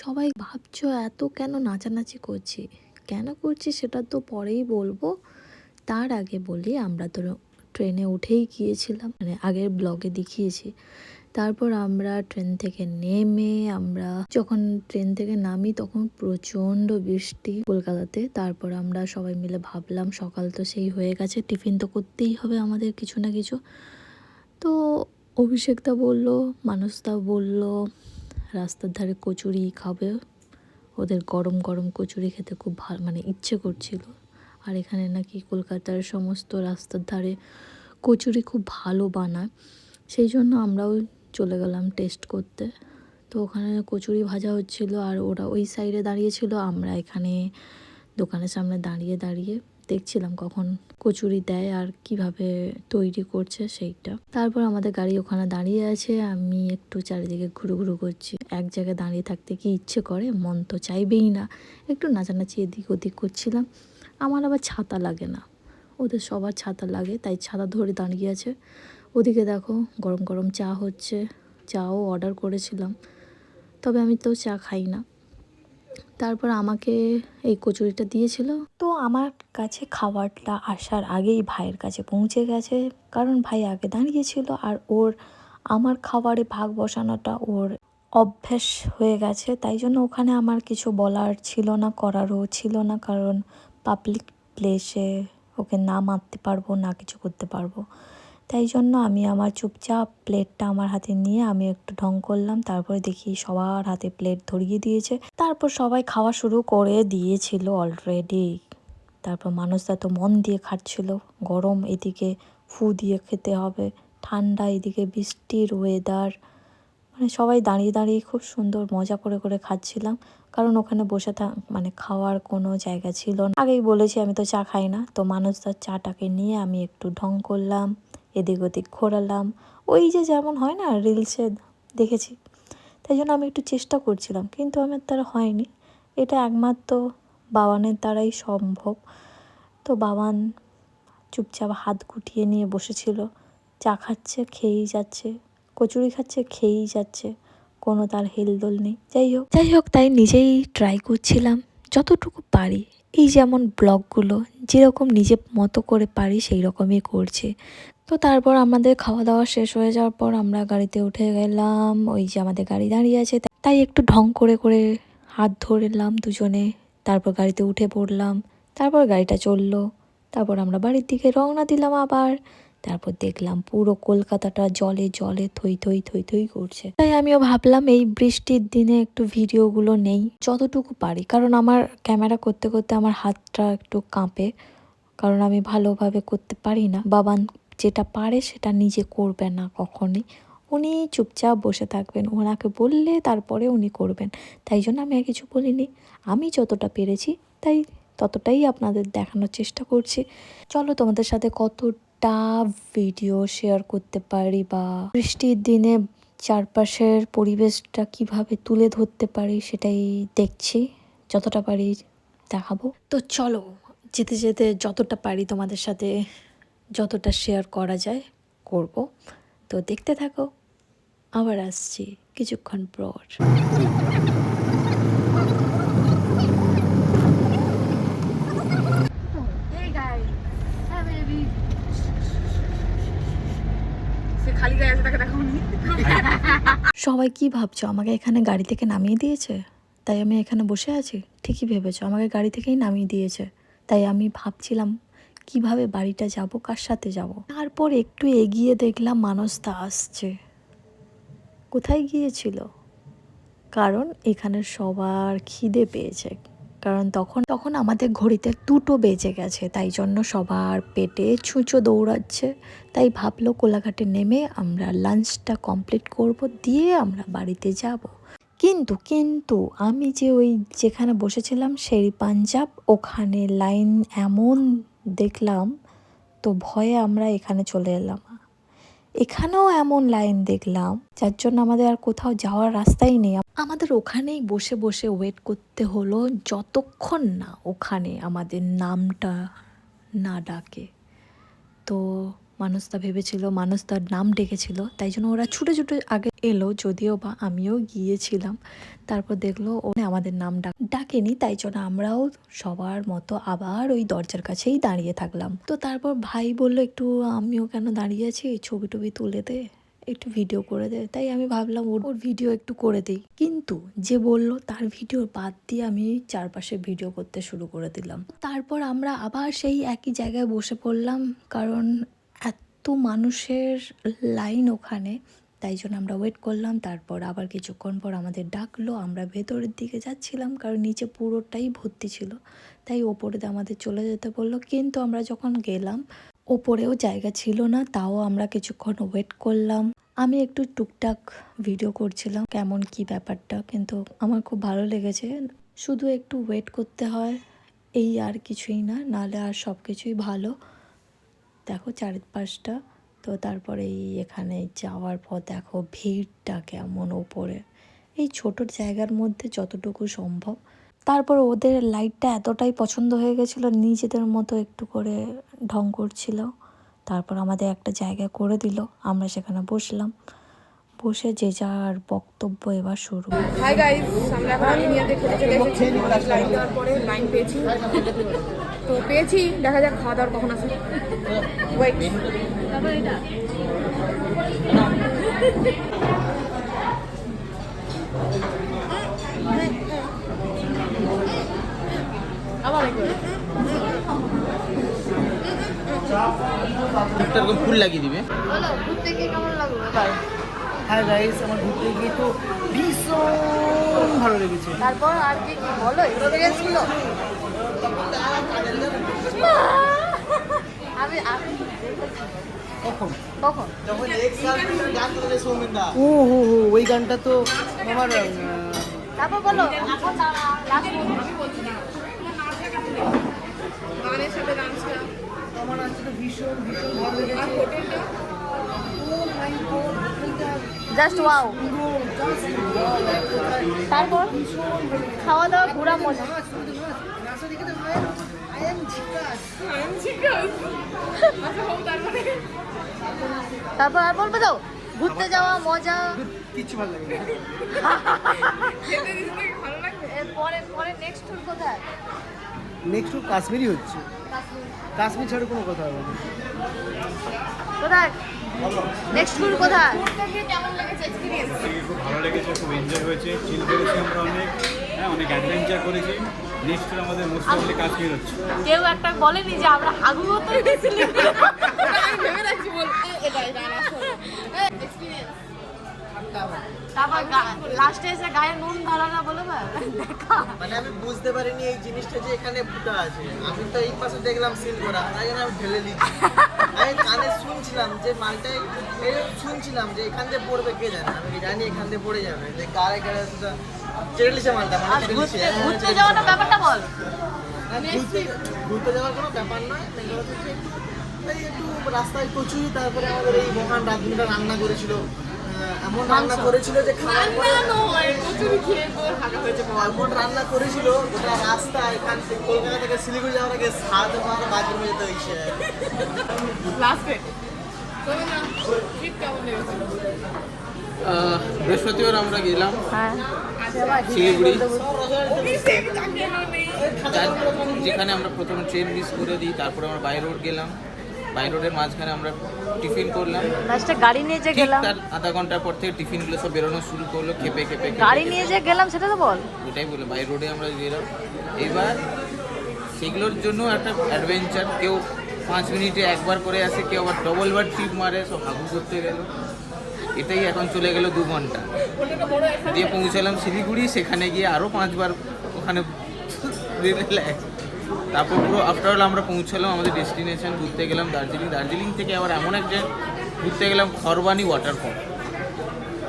সবাই ভাবছ, এত কেন নাচানাচি করছি? কেন করছি সেটা তো পরেই বলব। তার আগে বলি, আমরা তো ট্রেনে উঠেই গিয়েছিলাম মানে আগের ব্লগে দেখিয়েছি। তারপর আমরা ট্রেন থেকে নেমে, আমরা যখন ট্রেন থেকে নামি তখন প্রচণ্ড বৃষ্টি কলকাতাতে। তারপর আমরা সবাই মিলে ভাবলাম, সকাল তো সেই হয়ে গেছে, টিফিন তো করতেই হবে আমাদের কিছু না কিছু। তো অভিষেকদা বলল, মানসদা বলল রাস্তার ধারে কচুরি খাবে। ওদের গরম গরম কচুরি খেতে খুব ভালো মানে ইচ্ছে করছিল। আর এখানে নাকি কলকাতার সমস্ত রাস্তার ধারে কচুরি খুব ভালো বানায়। সেই জন্য আমরাও চলে গেলাম টেস্ট করতে। তো ওখানে কচুরি ভাজা হচ্ছিল আর ওরা ওই সাইডে দাঁড়িয়েছিল। আমরা এখানে দোকানের সামনে দাঁড়িয়ে দাঁড়িয়ে দেখছিলাম কখন কচুরি দেয় আর কীভাবে তৈরি করছে সেইটা। তারপর আমাদের গাড়ি ওখানে দাঁড়িয়ে আছে, আমি একটু চারিদিকে ঘুরু ঘুরু করছি। এক জায়গায় দাঁড়িয়ে থাকতে কি ইচ্ছে করে, মন তো চাইবেই না। একটু নাচানাচি এদিক ওদিক করছিলাম। আমার আবার ছাতা লাগে না। ওদের সবার ছাতা লাগে, তাই ছাতা ধরে দাঁড়িয়ে আছে। ওদিকে দেখো গরম গরম চা হচ্ছে, চাও অর্ডার করেছিলাম। তবে আমি তো চা খাই না। তারপর আমাকে এই কচুরিটা দিয়েছিল। তো আমার কাছে খাবারটা আসার আগেই ভাইয়ের কাছে পৌঁছে গেছে। কারণ ভাই আগে দাঁড়িয়েছিল আর ওর, আমার খাবারে ভাগ বসানোটা ওর অভ্যাস হয়ে গেছে। তাই জন্য ওখানে আমার কিছু বলার ছিল না, করারও ছিল না। কারণ পাবলিক প্লেসে ওকে না মারতে পারব, না কিছু করতে পারব। তাই জন্য আমি আমার চুপচাপ প্লেটটা আমার হাতে নিয়ে আমি একটু ঢং করলাম। তারপরে দেখি সবার হাতে প্লেট ধরিয়ে দিয়েছে। তারপর সবাই খাওয়া শুরু করে দিয়েছিল অলরেডি তারপর মানুষরা তো মন দিয়ে খাচ্ছিল। গরম এদিকে ফু দিয়ে খেতে হবে, ঠান্ডা এদিকে বৃষ্টির ওয়েদার মানে সবাই দাঁড়িয়ে দাঁড়িয়ে খুব সুন্দর মজা করে করে খাচ্ছিলাম। কারণ ওখানে বসে থাক মানে খাওয়ার কোনো জায়গা ছিল না। আগেই বলেছি আমি তো চা খাই না। তো মানুষদার চাটাকে নিয়ে আমি একটু ঢং করলাম। এদিক ওদিক ঘোরালাম। ওই যে যেমন হয় না রিলসে দেখেছি। তাই জন্য আমি একটু চেষ্টা করছিলাম, কিন্তু আমার দ্বারা হয়নি। এটা একমাত্র বাবানের দ্বারাই সম্ভব। তো বাবান চুপচাপ হাত গুটিয়ে নিয়ে বসেছিল। চা খাচ্ছে, খেয়েই যাচ্ছে, কচুরি খাচ্ছে, খেয়েই যাচ্ছে। কোনো তার হেলদোল নেই। যাই হোক যাই হোক, তাই নিজেই ট্রাই করছিলাম, যতটুকু পারি। এই যেমন ব্লগগুলো যেরকম নিজের মতো করে পারি সেই রকমই করছে। তো তারপর আমাদের খাওয়া দাওয়া শেষ হয়ে যাওয়ার পর আমরা গাড়িতে উঠে গেলাম, ওই যে আমাদের গাড়ি দাঁড়িয়ে আছে, তাই একটু ঢং করে করে হাত ধরলাম দুজনে। তারপর গাড়িতে উঠে পড়লাম, তারপর গাড়িটা চলল, তারপর আমরা বাড়ির দিকে রওনা দিলাম আবার। তারপর দেখলাম পুরো কলকাতাটা জলে জলে থই থই থই থই করছে। তাই আমিও ভাবলাম এই বৃষ্টির দিনে একটু ভিডিওগুলো নেই, যতটুকু পারি। কারণ আমার ক্যামেরা করতে করতে আমার হাতটা একটু কাঁপে, কারণ আমি ভালোভাবে করতে পারি না। বাবান যেটা পারে সেটা নিজে করবে না কখনই। উনি চুপচাপ বসে থাকবেন। ওনাকে বললে তারপরে উনি করবেন। তাই জন্য আমি আর কিছু বলিনি। আমি যতটা পেরেছি, তাই ততটাই আপনাদের দেখানোর চেষ্টা করছি। চলো তোমাদের সাথে কতটা ভিডিও শেয়ার করতে পারি বা বৃষ্টির দিনে চারপাশের পরিবেশটা কীভাবে তুলে ধরতে পারি সেটাই দেখছি, যতটা পারি দেখাবো। তো চলো, যেতে যেতে যতটা পারি তোমাদের সাথে যতটা শেয়ার করা যায় করব। তো দেখতে থাকো, আবার আসছি কিছুক্ষণ পর Hey guys, হ্যাঁ baby. সে খালি গায়ে আছে তাকে দেখাওনি সবাই কি ভাবছ? আমাকে এখানে গাড়ি থেকে নামিয়ে দিয়েছে? তাই আমি এখানে বসে আছি। ঠিকই ভেবেছো, আমাকে গাড়ি থেকেই নামিয়ে দিয়েছে। তাই আমি ভাবছিলাম, কীভাবে বাড়িটা যাব, কার সাথে যাব? তারপর একটু এগিয়ে দেখলাম মানুষটা আসছে। কোথায় গিয়েছিল? কারণ এখানে সবার খিদে পেয়েছে। কারণ তখন তখন আমাদের ঘড়িতে দুটো বেজে গেছে, তাই জন্য সবার পেটে ছুঁচো দৌড়াচ্ছে। তাই ভাবলো কোলাঘাটে নেমে আমরা লাঞ্চটা কমপ্লিট করব, দিয়ে আমরা বাড়িতে যাব। কিন্তু কিন্তু আমি যে ওই যেখানে বসেছিলাম সেই পাঞ্জাব, ওখানে লাইন এমন দেখলাম তো ভয়ে আমরা এখানে চলে এলাম। এখানেও এমন লাইন দেখলাম, যার জন্য আমাদের আর কোথাও যাওয়ার রাস্তাই নেই। আমাদের ওখানেই বসে বসে ওয়েট করতে হলো যতক্ষণ না ওখানে আমাদের নামটা না ডাকে। তো মানুষ মানুষটা ভেবেছিল মানুষ তার নাম ডেকেছিল, তাই জন্য ওরা ছুটে ছুটে আগে এলো, যদিও বা আমিও গিয়েছিলাম। তারপর দেখল ও আমাদের নাম ডাক, ডাকেনি, তাই জন্য আমরাও সবার মতো আবার ওই দরজার কাছেই দাঁড়িয়ে থাকলাম। তো তারপর ভাই বলল, একটু আমিও কেন দাঁড়িয়ে আছি? ছবি টবি তুলে দে। একটু ভিডিও করে দে তাই আমি ভাবলাম ওর ওর ভিডিও একটু করে দিই। কিন্তু যে বলল, তার ভিডিও বাদ দিয়ে আমি চারপাশে ভিডিও করতে শুরু করে দিলাম। তারপর আমরা আবার সেই একই জায়গায় বসে পড়লাম, কারণ এত মানুষের লাইন ওখানে। তাই জন্য আমরা ওয়েট করলাম, তারপর আবার কিছুক্ষণ পর আমাদের ডাকলো। আমরা ভেতরের দিকে যাচ্ছিলাম, কারণ নিচে পুরোটাই ভর্তি ছিল। তাই ওপরে আমাদের চলে যেতে বলল। কিন্তু আমরা যখন গেলাম, ওপরেও জায়গা ছিল না, তাও আমরা কিছুক্ষণ ওয়েট করলাম। আমি একটু টুকটাক ভিডিও করছিলাম, কেমন কি ব্যাপারটা, কিন্তু আমার খুব ভালো লেগেছে। শুধু একটু ওয়েট করতে হয়, এই আর কিছুই না, নাহলে আর সব কিছুই ভালো। দেখো চারিপাশটা, তো তারপরে এই এখানে যাওয়ার পর দেখো ভিড়টা কেমন ওপরে। এই ছোট জায়গার মধ্যে যতটুকু সম্ভব। তারপর ওদের লাইটটা এতটাই পছন্দ হয়ে গেছিল, নিজেদের মতো একটু করে ঢং করছিল। তারপর আমাদের একটা জায়গা করে দিল, আমরা সেখানে বসলাম। বসে যে যার বক্তব্য এবার শুরু। হাই গাইস আমরা এখন ইন্ডিয়াতে খেতে চলে এসেছি। লাইন দেওয়ার পরে লাইন পেয়েছি। তো পেয়েছি, দেখা যাক খাওয়া দাওয়ার কখন আছে। ওয়েট তারপর এটা মুখটা এরকম ফুল লাগিয়ে দিবে। বলো ঘুরতে গিয়ে কেমন লাগল? হ্যাঁ গাইস আমার ঘুরতে গিয়ে তো ভীষণ ভালো লেগেছে। তারপর আর কি কি? বলো এক্সপিরিয়েন্সগুলো? আমি আমি। কখন? কখন? ও হো হো ওই গানটা তো আমার তারপর বলো। গানের সাথে ডান্সটা আমার আজকে তো ভীষণ ভীষণ ভালো লেগেছে। Oh হোটেলটা জাস্ট ওয়াও পুরো just wow, এক কথায়? তারপর। খাওয়া দাওয়া ঘোরা মজা। ঝিকাস। তারপর। আর বলবে তো ঘুরতে যাওয়া মজা। কিছু ভালো লাগে না। পরে পরে নেক্সট ট্যুর কোথায়? নেক্সট টু কাশ্মীরই হচ্ছে। কাশ্মীর ছাড়া কোনো কথা হবে না। কোথায়? নেক্সট ট্যুর কোথায়? কেমন লেগেছে এক্সপিরিয়েন্স খুব ভালো লেগেছে খুব এনজয় হয়েছে। চিল করেছি আমরা অনেক। হ্যাঁ অনেক অ্যাডভেঞ্চার করেছি। নেক্সট আমাদের কাশ্মীর হচ্ছে। কেউ একটা বলেনি যে আমরা হাগু হতে গেছিলি আমি ভেবে রাখছি বল এটা এটা এক্সপিরিয়েন্স তারপর লাস্টে এসে গায়ে নুন না বলে মানে আমি বুঝতে পারিনি এই জিনিসটা যে এখানে ফুটা আছে। আমি তো এই পাশে দেখলাম সিল করা তাই জন্য আমি ঢেলে দিচ্ছি। আমি কানে শুনছিলাম যে মালটাই শুনছিলাম যে এখান দিয়ে পড়বে কে জানে? আমি জানি এখান দিয়ে পড়ে যাবে। যে গাড়ে গাড়ে সেটা চেড়ে মালটা মানে ঘুরতে হ্যাঁ, লিছে। ব্যাপারটা বল। ঘুরতে ঘুরতে যাওয়ার কোনো ব্যাপার নয়। একটু রাস্তায় কচুরি তারপরে আমাদের এই মহান রাঁধুনিটা রান্না করেছিল। এমন রান্না করেছিল যে খাওয়ার পরে এমন রান্না করেছিল গোটা রাস্তা এখান থেকে কলকাতা থেকে শিলিগুড়ি যাওয়ার আগে সাত বার বাথরুমে যেতে হয়েছে লাস্টে বৃহস্পতিবার আমরা গেলাম। হ্যাঁ। শিলিগুড়ি। যেখানে আমরা প্রথমে ট্রেন মিস করে দিই তারপরে আমরা বাই রোড গেলাম। বাই রোডের মাঝখানে আমরা টিফিন করলাম। লাস্টে গাড়ি নিয়ে যে গেলাম। তার আধা ঘণ্টা পর থেকে টিফিনগুলো সব বেরোনো শুরু করল খেপে খেপে গাড়ি নিয়ে যে গেলাম সেটা তো বল। ওটাই বলে বাই রোডে আমরা গেলাম। এবার সেগুলোর জন্য একটা অ্যাডভেঞ্চার কেউ পাঁচ মিনিটে একবার করে আসে কেউ আবার ডবল বার ট্রিপ মারে সব হাগু করতে গেল। এটাই এখন চলে গেল দু ঘণ্টা। দিয়ে পৌঁছালাম শিলিগুড়ি সেখানে গিয়ে আরও পাঁচবার ওখানে রিল্যাক্স তারপর পুরো আফটার অল আমরা পৌঁছালাম আমাদের ডেস্টিনেশন ঘুরতে গেলাম দার্জিলিং। দার্জিলিং থেকে আবার এমন এক জায়গায় ঘুরতে গেলাম খরবানি ওয়াটারফল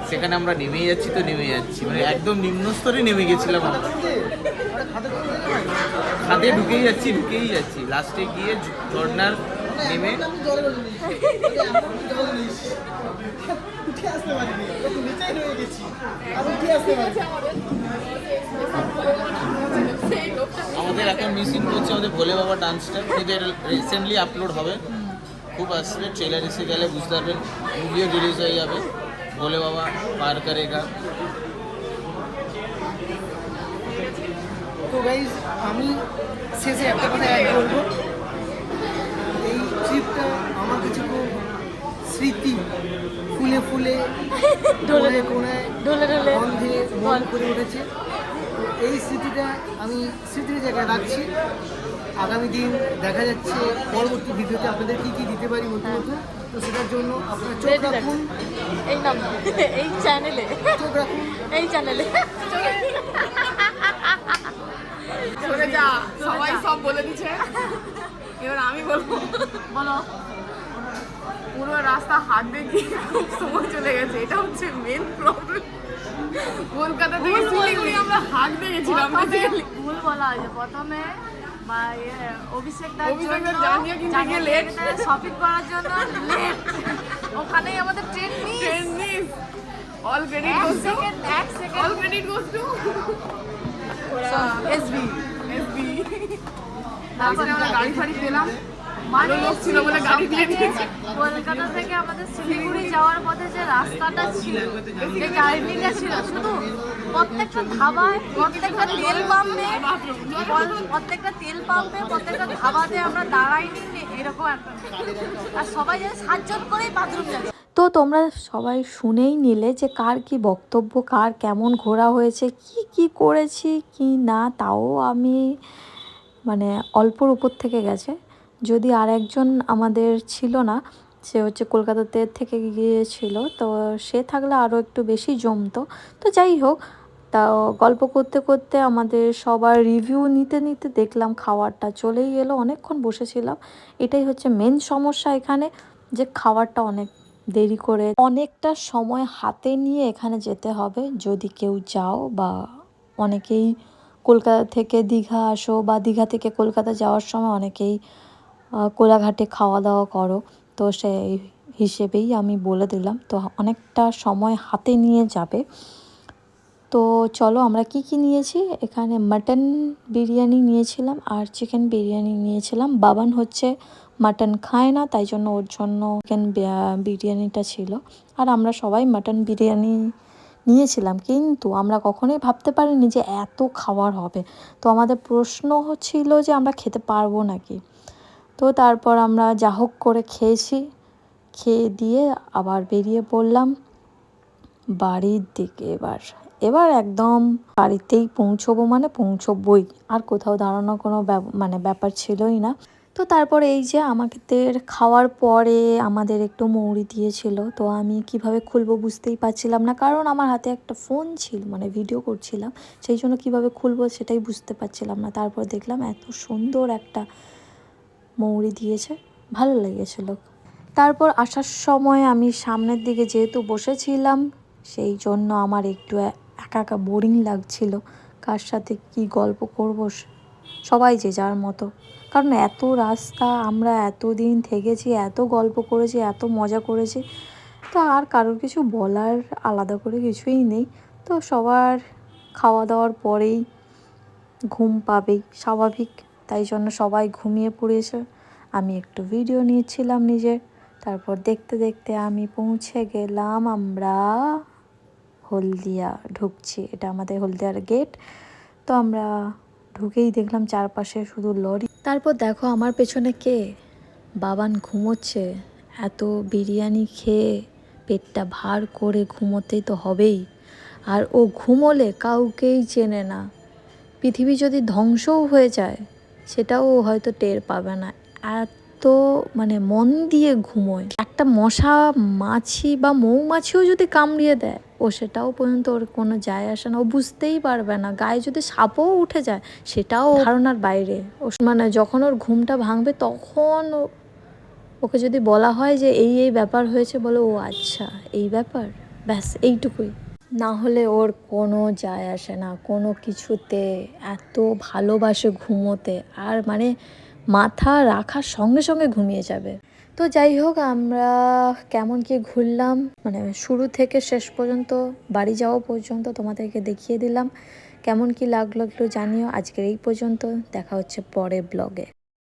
সেখানে আমরা নেমে যাচ্ছি তো নেমে যাচ্ছি। মানে একদম নিম্ন স্তরে নেমে গেছিলাম আমরা। খাদে ঢুকেই যাচ্ছি ঢুকেই যাচ্ছি। লাস্টে গিয়ে ঝর্নার নেমে উঠে আসতে পারিনি। তখন নিচেই রয়ে গেছি। আর উঠে আসতে পারিনি। আমাদের এখন মিসিং করছে আমাদের ভোলে বাবা ডান্সটা যেটা রিসেন্টলি আপলোড হবে। খুব আসবে। ট্রেলার এসে গেলে বুঝতে পারবেন। মুভিও রিলিজ হয়ে যাবে। ভোলে বাবা পার করেগা। তো গাইজ আমি শেষে একটা কথা করব। এই ট্রিপটা স্মৃতি ফুলে ফুলে ডোলে কোনায় ডোলে ডোলে গন্ধে মন করে উঠেছে। তো এই স্মৃতিটা আমি স্মৃতির জায়গায় রাখছি। আগামী দিন দেখা যাচ্ছে পরবর্তী ভিডিওতে আপনাদের কী কী দিতে পারি নতুন নতুন? তো সেটার জন্য আপনারা চোখ রাখুন। এই নাম এই চ্যানেলে। চোখ রাখুন। এই চ্যানেলে। সবাই সব বলে দিচ্ছে। এবার আমি বলব। বলো। পুরো রাস্তা হাত দেখি খুব সময় চলে গেছে। এটা হচ্ছে মেন প্রবলেম কলকাতা থেকে শিলিগুড়ি আমরা দেখেছিলাম প্রথমে ভুল বলা হয়েছে। প্রথমে ইয়ে, গিয়ে। শপিং করার জন্য ওখানেই আমাদের train miss train miss all credit goes to all credit goes to SB SB তারপরে আমরা গাড়ি ফাড়ি পেলাম। মানে লোক ছিল বলে গাড়ি দিয়ে দিয়েছে। কলকাতা থেকে আমাদের শিলিগুড়ি যাওয়ার পথে যে রাস্তাটা ছিল যে জার্নিটা ছিল শুধু প্রত্যেকটা ধাবায় প্রত্যেকটা তেল পাম্পে প্রত্যেকটা তেল পাম্পে প্রত্যেকটা ধাবাতে আমরা দাঁড়াইনি এরকম একটা আর সবাই যেন সাতজন করেই বাথরুম যাচ্ছে। তো তোমরা সবাই শুনেই নিলে যে কার কি বক্তব্য কার কেমন ঘোরা হয়েছে কি কি করেছি কি না তাও আমি মানে অল্পর উপর থেকে গেছে। যদি আর একজন আমাদের ছিল না, সে হচ্ছে কলকাতাতে থেকে গিয়েছিল, তো সে থাকলে আরও একটু বেশি জমতো। তো যাই হোক, তা গল্প করতে করতে আমাদের সবার রিভিউ নিতে নিতে দেখলাম খাওয়ারটা চলেই এলো, অনেকক্ষণ বসেছিলাম। এটাই হচ্ছে মেন সমস্যা এখানে, যে খাবারটা অনেক দেরি করে, অনেকটা সময় হাতে নিয়ে এখানে যেতে হবে। যদি কেউ যাও বা অনেকেই কলকাতা থেকে দীঘা আসো বা দীঘা থেকে কলকাতা যাওয়ার সময় অনেকেই কোলাঘাটে খাওয়া দাওয়া করো। তো সেই হিসেবেই আমি বলে দিলাম। তো অনেকটা সময় হাতে নিয়ে যাবে। তো চলো আমরা কি কি নিয়েছি? এখানে মাটন বিরিয়ানি নিয়েছিলাম আর চিকেন বিরিয়ানি নিয়েছিলাম। বাবান হচ্ছে মাটন খায় না, তাই জন্য ওর জন্য চিকেন বিরিয়ানিটা ছিল। আর আমরা সবাই মাটন বিরিয়ানি নিয়েছিলাম। কিন্তু আমরা কখনোই ভাবতে পারিনি যে এত খাওয়ার হবে। তো আমাদের প্রশ্ন ছিল যে আমরা খেতে পারব নাকি? তো তারপর আমরা যা হোক করে খেয়েছি। খেয়ে দিয়ে আবার বেরিয়ে পড়লাম বাড়ির দিকে এবার। এবার একদম বাড়িতেই পৌঁছবো মানে পৌঁছবই। আর কোথাও দাঁড়ানোর কোনো মানে ব্যাপার ছিলই না। তো তারপরে এই যে আমাদের খাওয়ার পরে আমাদের একটু মৌরি দিয়েছিল, তো আমি কীভাবে খুলবো বুঝতেই পারছিলাম না। কারণ আমার হাতে একটা ফোন ছিল মানে ভিডিও করছিলাম। সেই জন্য কীভাবে খুলবো সেটাই বুঝতে পারছিলাম না। তারপর দেখলাম এত সুন্দর একটা মৌরি দিয়েছে। ভালো লেগেছিল তারপর আসার সময় আমি সামনের দিকে যেহেতু বসেছিলাম, সেই জন্য আমার একটু একা একা বোরিং লাগছিল। কার সাথে কি গল্প করব সবাই যে যার মতো। কারণ এত রাস্তা, আমরা এত দিন থেকেছি, এত গল্প করেছি, এত মজা করেছি, তো আর কারোর কিছু বলার আলাদা করে কিছুই নেই। তো সবার খাওয়া দাওয়ার পরেই ঘুম পাবেই, স্বাভাবিক। তাই জন্য সবাই ঘুমিয়ে পড়েছে। আমি একটু ভিডিও নিয়েছিলাম নিজের তারপর দেখতে দেখতে আমি পৌঁছে গেলাম আমরা হলদিয়া ঢুকছি। এটা আমাদের হলদিয়ার গেট তো আমরা ঢুকেই দেখলাম চারপাশে শুধু লরি। তারপর দেখো আমার পেছনে কে? বাবান ঘুমোচ্ছে। এত বিরিয়ানি খেয়ে পেটটা ভার করে ঘুমোতেই তো হবেই। আর ও ঘুমোলে কাউকেই চেনে না। পৃথিবী যদি ধ্বংসও হয়ে যায় সেটাও হয়তো টের পাবে না। এত মানে মন দিয়ে ঘুমোয়। একটা মশা মাছি বা মৌমাছিও যদি কামড়িয়ে দেয়, ও সেটাও পর্যন্ত ওর কোনো যায় আসে না। ও বুঝতেই পারবে না। গায়ে যদি সাপও উঠে যায়, সেটাও ধারণার বাইরে। ও মানে যখন ওর ঘুমটা ভাঙবে, তখন ওকে যদি বলা হয় যে, এই এই ব্যাপার হয়েছে, বলে, ও আচ্ছা এই ব্যাপার, ব্যাস, এইটুকুই। না হলে ওর কোনো যায় আসে না, কোনো কিছুতে এত ভালোবাসে ঘুমোতে আর মানে মাথা রাখার সঙ্গে সঙ্গে ঘুমিয়ে যাবে। তো যাই হোক, আমরা কেমন কি ঘুরলাম মানে শুরু থেকে শেষ পর্যন্ত, বাড়ি যাওয়া পর্যন্ত তোমাদেরকে দেখিয়ে দিলাম। কেমন কি লাগল একটু জানিও। আজকের এই পর্যন্ত, দেখা হচ্ছে পরে ব্লগে